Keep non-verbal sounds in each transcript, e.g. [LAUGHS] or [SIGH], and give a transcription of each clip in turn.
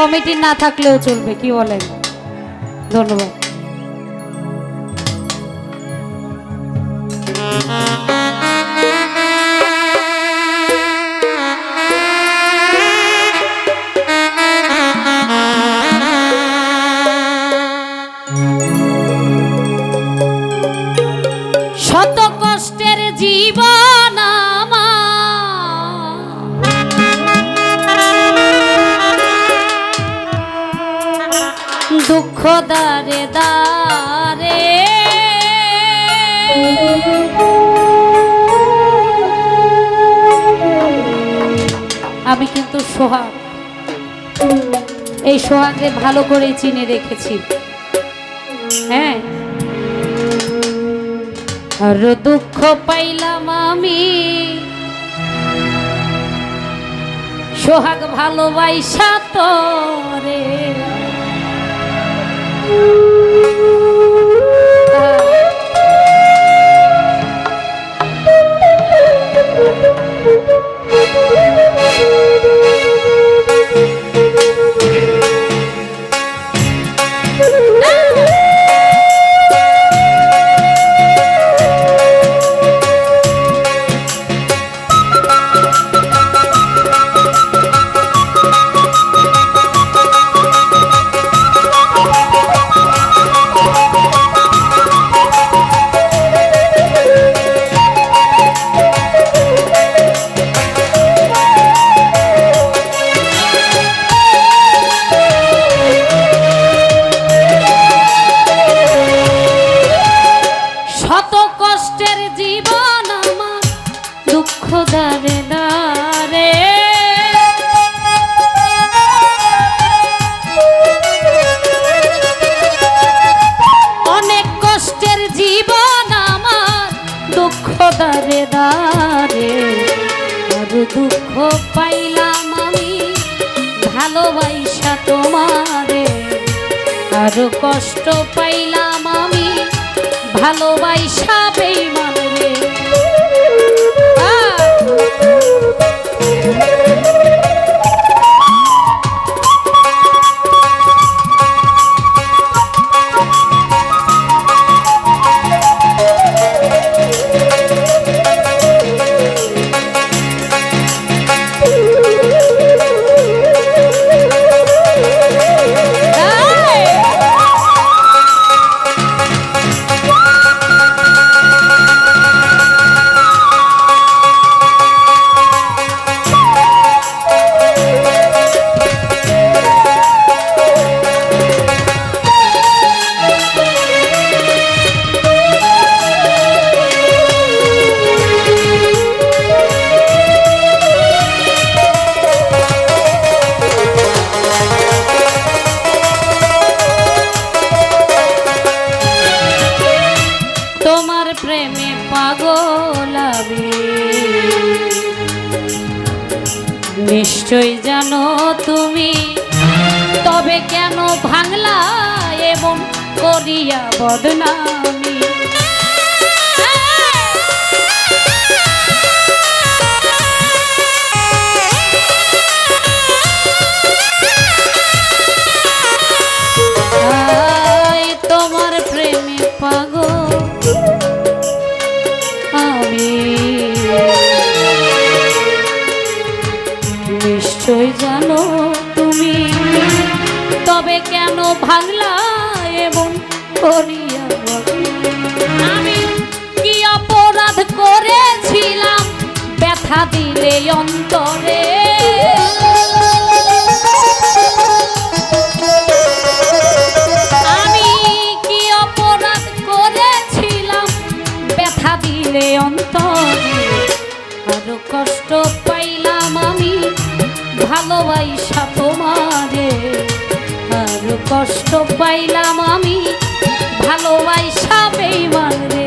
Committee না থাকলেও চলবে কি বলেন? ধন্যবাদ। শত কষ্টের জীবন দুঃখ দারে। আমি কিন্তু সোহাগ। এই সোহাগে ভালো করে চিনে রেখেছি। হ্যাঁ? আর দুঃখ পাইলাম আমি। সোহাগ ভালোবাসা তোরে শত দুঃখ পাইলাম আমি ভালোবাসা তোমারে। আরও কষ্ট পাইলাম আমি ভালোবাসা বেইমান নিশ্চয় জানো তুমি। তবে কেন ভাঙলা এমন করিয়া বদনামি? ভাঙলা এবং করিয়া আমি কি অপরাধ করেছিলাম? ব্যথা দিলে অন্তরে। আমি কি অপরাধ করেছিলাম? ব্যথা দিলে অন্তরে। আরও কষ্ট পাইলাম আমি, ভালোবাসা তোমারে। কষ্ট পাইলাম আমি ভালোবাসা বেইমান রে।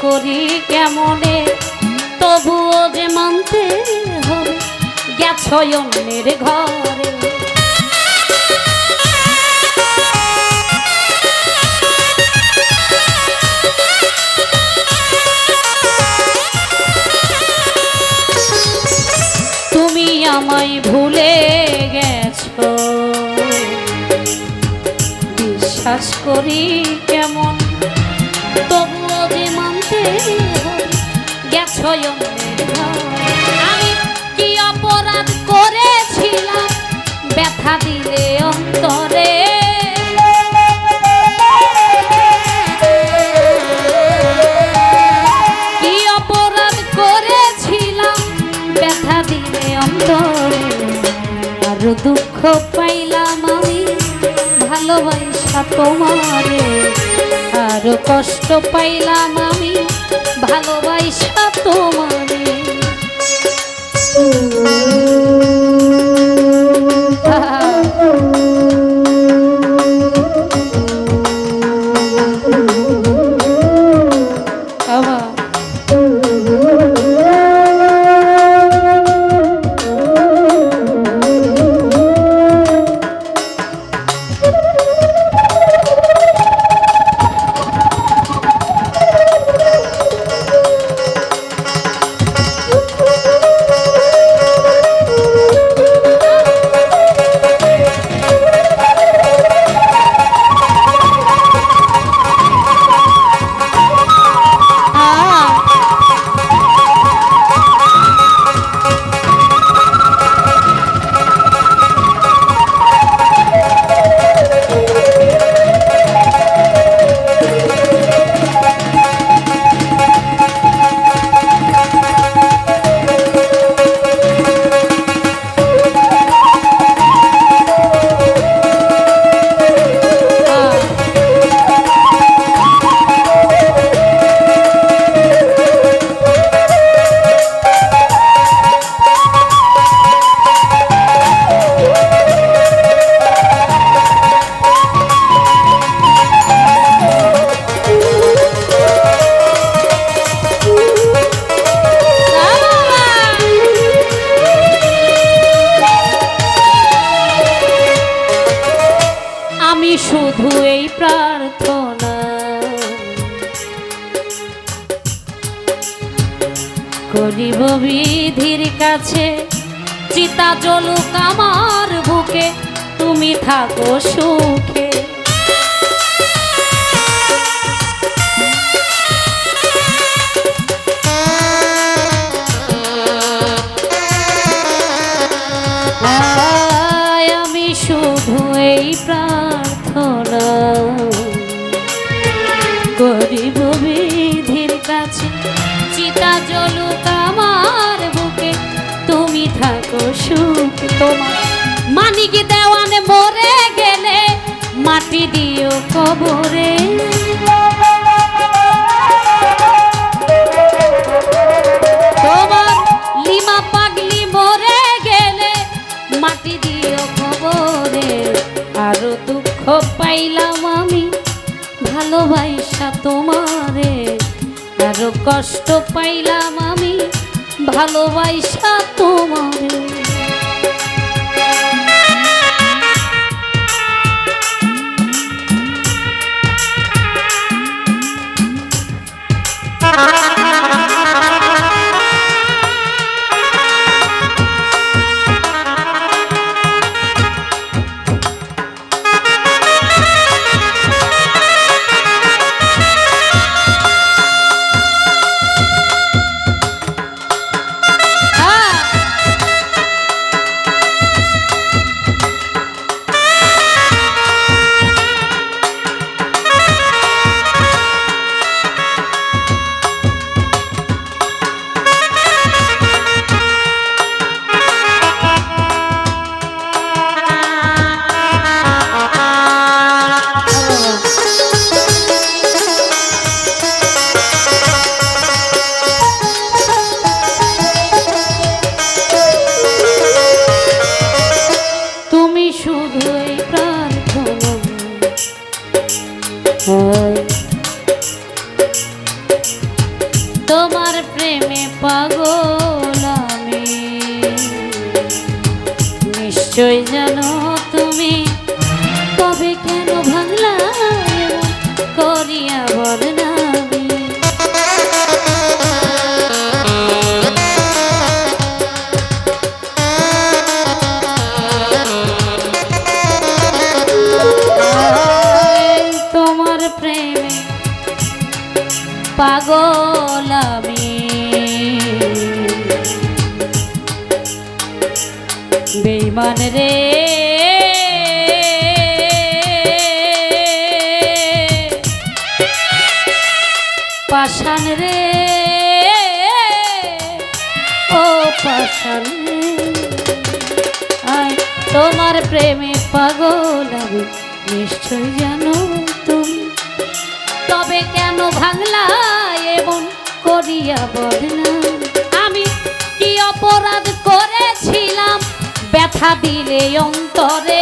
করি কেমনে? তবুও যে মানতে হবে গেছ অন্যের ঘরে। তুমি আমায় ভুলে গেছো। বিশ্বাস করি কেমন? হয়, কি অপরাধ করেছিলাম? ব্যথা দিলে অন্তরে। কি অপরাধ করেছিলাম? ব্যথা দিলে অন্তরে। আর দুঃখ পাইলাম আমি, ভালোবাসা তোমারে। আর কষ্ট পাইলাম আমি ভালোবাসা তোমারে। বিধির কাছে চিতা জলুক আমার বুকে তুমি থাকো সুখে। তোমার। মানিক দেওয়ানে মরে গেলে, মাটি দিও কবরে। তোমার লিমা পাগলি মরে গেলে, মাটি দিও খবরে আরও দুঃখ পাইলাম আমি, ভালোবাসা তোমারে। আরও কষ্ট পাইলাম আমি, ভালোবাসা তোমার। Yeah. [LAUGHS] তোমার প্রেমে পাগল আমি, নিশ্চয় জানো তুমি। তবে কেন ভাঙলা এমন করিয়া বদনাম আমি কি অপরাধ করেছিলাম? ব্যথা দিলে অন্তরে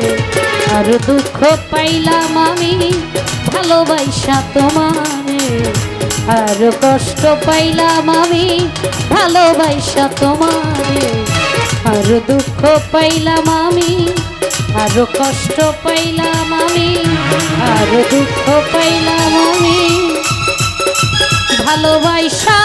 আর দুঃখ পাইলাম আমি, ভালোবাসা তোমারে। আর কষ্ট পাইলাম আমি, ভালোবাসা তোমারে। আর দুঃখ পাইলাম আমি, আর কষ্ট পাইলাম আমি, আর দুঃখ পাইলাম আমি। ভালোবাসা